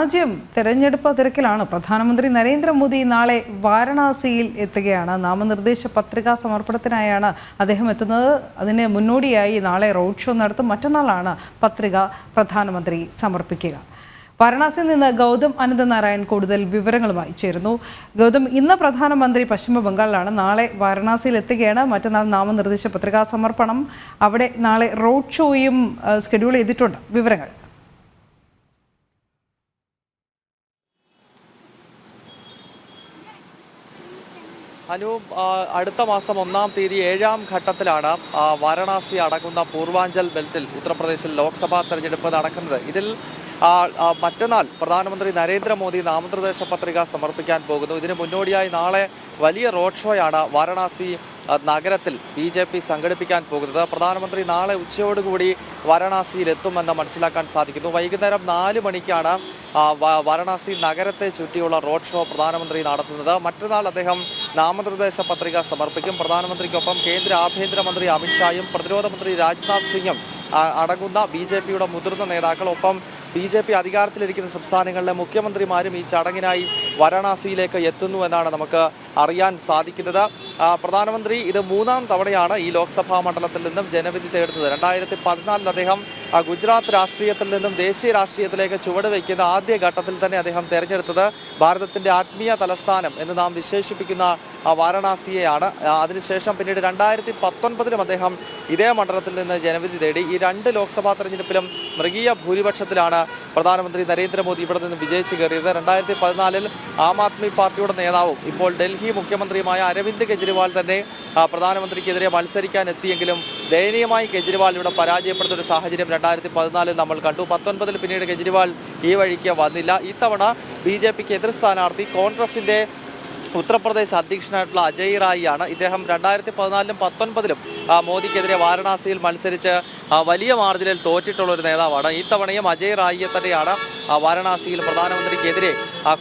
രാജ്യം തെരഞ്ഞെടുപ്പ് തിരക്കിലാണ്. പ്രധാനമന്ത്രി നരേന്ദ്രമോദി നാളെ വാരണാസിയിൽ എത്തുകയാണ്. നാമനിർദ്ദേശ പത്രികാ സമർപ്പണത്തിനായാണ് അദ്ദേഹം എത്തുന്നത്. അതിന് മുന്നോടിയായി നാളെ റോഡ് ഷോ നടത്തും. മറ്റന്നാളാണ് പത്രിക പ്രധാനമന്ത്രി സമർപ്പിക്കുക. വാരണാസിയിൽ നിന്ന് ഗൗതം അനന്തനാരായൺ കൂടുതൽ വിവരങ്ങളുമായി ചേരുന്നു. ഗൗതം ഇന്ന് പ്രധാനമന്ത്രി പശ്ചിമ ബംഗാളിലാണ് നാളെ വാരണാസിയിൽ എത്തുകയാണ്. മറ്റന്നാൾ നാമനിർദ്ദേശ പത്രികാ സമർപ്പണം. അവിടെ നാളെ റോഡ് ഷോയും ഷെഡ്യൂൾ ചെയ്തിട്ടുണ്ട്. വിവരങ്ങൾ. അനു അടുത്ത മാസം ഒന്നാം തീയതി ഏഴാം ഘട്ടത്തിലാണ് വാരണാസി അടങ്ങുന്ന പൂർവാഞ്ചൽ ബെൽറ്റിൽ ഉത്തർപ്രദേശിൽ ലോക്സഭാ തെരഞ്ഞെടുപ്പ് നടക്കുന്നത്. ഇതിൽ മറ്റന്നാൾ പ്രധാനമന്ത്രി നരേന്ദ്രമോദി നാമനിർദ്ദേശ പത്രിക സമർപ്പിക്കാൻ പോകുന്നു. ഇതിന് മുന്നോടിയായി നാളെ വലിയ റോഡ് ഷോയാണ് വാരണാസി നഗരത്തിൽ ബി ജെ പി സംഘടിപ്പിക്കാൻ പോകുന്നത്. പ്രധാനമന്ത്രി നാളെ ഉച്ചയോടുകൂടി വാരണാസിയിലെത്തുമെന്ന് മനസ്സിലാക്കാൻ സാധിക്കുന്നു. വൈകുന്നേരം നാല് മണിക്കാണ് വാരണാസി നഗരത്തെ ചുറ്റിയുള്ള റോഡ് ഷോ പ്രധാനമന്ത്രി നടത്തുന്നത്. മറ്റന്നാൾ അദ്ദേഹം നാമനിർദ്ദേശ പത്രിക സമർപ്പിക്കും. പ്രധാനമന്ത്രിക്കൊപ്പം കേന്ദ്ര ആഭ്യന്തരമന്ത്രി അമിത്ഷായും പ്രതിരോധ മന്ത്രി രാജ്നാഥ് സിംഗും അടങ്ങുന്ന ബി ജെ പിയുടെ മുതിർന്ന നേതാക്കൾ. ഒപ്പം ബി ജെ പി അധികാരത്തിലിരിക്കുന്ന സംസ്ഥാനങ്ങളിലെ മുഖ്യമന്ത്രിമാരും ഈ ചടങ്ങിനായി വാരാണസിയിലേക്ക് എത്തുന്നു എന്നാണ് നമുക്ക് അറിയാൻ സാധിക്കുന്നത്. പ്രധാനമന്ത്രി ഇത് മൂന്നാം തവണയാണ് ഈ ലോക്സഭാ മണ്ഡലത്തിൽ നിന്നും ജനവിധി തേടുന്നത്. രണ്ടായിരത്തി പതിനാലിൽ അദ്ദേഹം ഗുജറാത്ത് രാഷ്ട്രീയത്തിൽ നിന്നും ദേശീയ രാഷ്ട്രീയത്തിലേക്ക് ചുവട് വയ്ക്കുന്ന ആദ്യ ഘട്ടത്തിൽ തന്നെ അദ്ദേഹം തെരഞ്ഞെടുത്തത് ഭാരതത്തിന്റെ ആത്മീയ തലസ്ഥാനം എന്ന് നാം വിശേഷിപ്പിക്കുന്ന വാരണാസിയെയാണ്. അതിനുശേഷം പിന്നീട് രണ്ടായിരത്തി പത്തൊൻപതിലും അദ്ദേഹം ഇതേ മണ്ഡലത്തിൽ നിന്ന് ജനവിധി തേടി. ഈ രണ്ട് ലോക്സഭാ തെരഞ്ഞെടുപ്പിലും മൃഗീയ ഭൂരിപക്ഷത്തിലാണ് പ്രധാനമന്ത്രി നരേന്ദ്രമോദി ഇവിടെ നിന്ന് വിജയിച്ചു കയറിയത്. രണ്ടായിരത്തി പതിനാലിൽ ആം ആദ്മി പാർട്ടിയുടെ നേതാവും ഇപ്പോൾ ഡൽഹി മുഖ്യമന്ത്രിയുമായ അരവിന്ദ് കെജ്രിവാൾ തന്നെ പ്രധാനമന്ത്രിക്കെതിരെ മത്സരിക്കാൻ എത്തിയെങ്കിലും ദയനീയമായി കെജ്രിവാൾ ഇവിടെ പരാജയപ്പെടുന്ന ഒരു സാഹചര്യം രണ്ടായിരത്തി പതിനാലിൽ നമ്മൾ കണ്ടു. പത്തൊൻപതിൽ പിന്നീട് കെജ്രിവാൾ ഈ വഴിക്ക് വന്നില്ല. ഇത്തവണ ബി ജെ പിക്ക് എതിർ സ്ഥാനാർത്ഥി കോൺഗ്രസിന്റെ ഉത്തർപ്രദേശ് അധ്യക്ഷനായിട്ടുള്ള അജയ് റായിയാണ് ഇദ്ദേഹം രണ്ടായിരത്തി പതിനാലിലും പത്തൊൻപതിലും മോദിക്കെതിരെ വാരണാസിയിൽ മത്സരിച്ച് വലിയ മാർജിനിൽ തോറ്റിട്ടുള്ള ഒരു നേതാവാണ്. ഇത്തവണയും അജയ് റായിയെ തന്നെയാണ് വാരണാസിയിൽ പ്രധാനമന്ത്രിക്കെതിരെ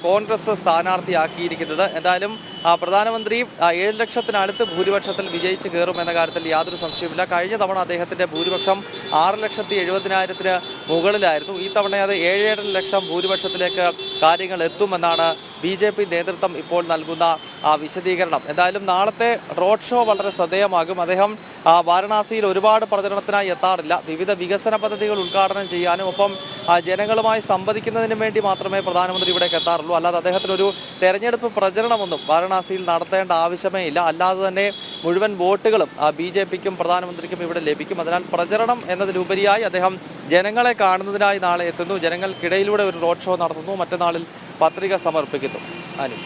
കോൺഗ്രസ് സ്ഥാനാർത്ഥിയാക്കിയിരിക്കുന്നത്. എന്തായാലും പ്രധാനമന്ത്രി ഏഴ് ലക്ഷത്തിനടുത്ത് ഭൂരിപക്ഷത്തിൽ വിജയിച്ച് കയറും എന്ന കാര്യത്തിൽ യാതൊരു സംശയവുമില്ല. കഴിഞ്ഞ തവണ അദ്ദേഹത്തിന്റെ ഭൂരിപക്ഷം ആറ് ലക്ഷത്തി എഴുപതിനായിരത്തിന് മുകളിലായിരുന്നു. ഈ തവണ അത് ഏഴേഴര ലക്ഷം ഭൂരിപക്ഷത്തിലേക്ക് കാര്യങ്ങൾ എത്തുമെന്നാണ് ബി ജെ പി നേതൃത്വം ഇപ്പോൾ നൽകുന്ന വിശദീകരണം. എന്തായാലും നാളത്തെ റോഡ് ഷോ വളരെ ശ്രദ്ധേയമാകും. അദ്ദേഹം വാരണാസിയിൽ ഒരുപാട് പ്രചരണത്തിനായി എത്താറില്ല. വിവിധ വികസന പദ്ധതികൾ ഉദ്ഘാടനം ചെയ്യാനും ഒപ്പം ജനങ്ങളുമായി സംവദിക്കുന്നതിന് വേണ്ടി മാത്രമേ പ്രധാനമന്ത്രി ഇവിടേക്ക് എത്താറുള്ളൂ. അല്ലാതെ അദ്ദേഹത്തിന് ഒരു തെരഞ്ഞെടുപ്പ് പ്രചരണമൊന്നും വാരണാസിയിൽ നടത്തേണ്ട ആവശ്യമേ ഇല്ല. അല്ലാതെ തന്നെ മുഴുവൻ വോട്ടുകളും ബി ജെ പിക്കും പ്രധാനമന്ത്രിക്കും ഇവിടെ ലഭിക്കും. അതിനാൽ പ്രചരണം എന്നതിലുപരിയായി അദ്ദേഹം ജനങ്ങളെ കാണുന്നതിനായി നാളെ എത്തുന്നു. ജനങ്ങൾക്കിടയിലൂടെ ഒരു റോഡ് ഷോ നടത്തുന്നു. മറ്റന്നാളിൽ പത്രിക സമർപ്പിക്കുന്നു. അനു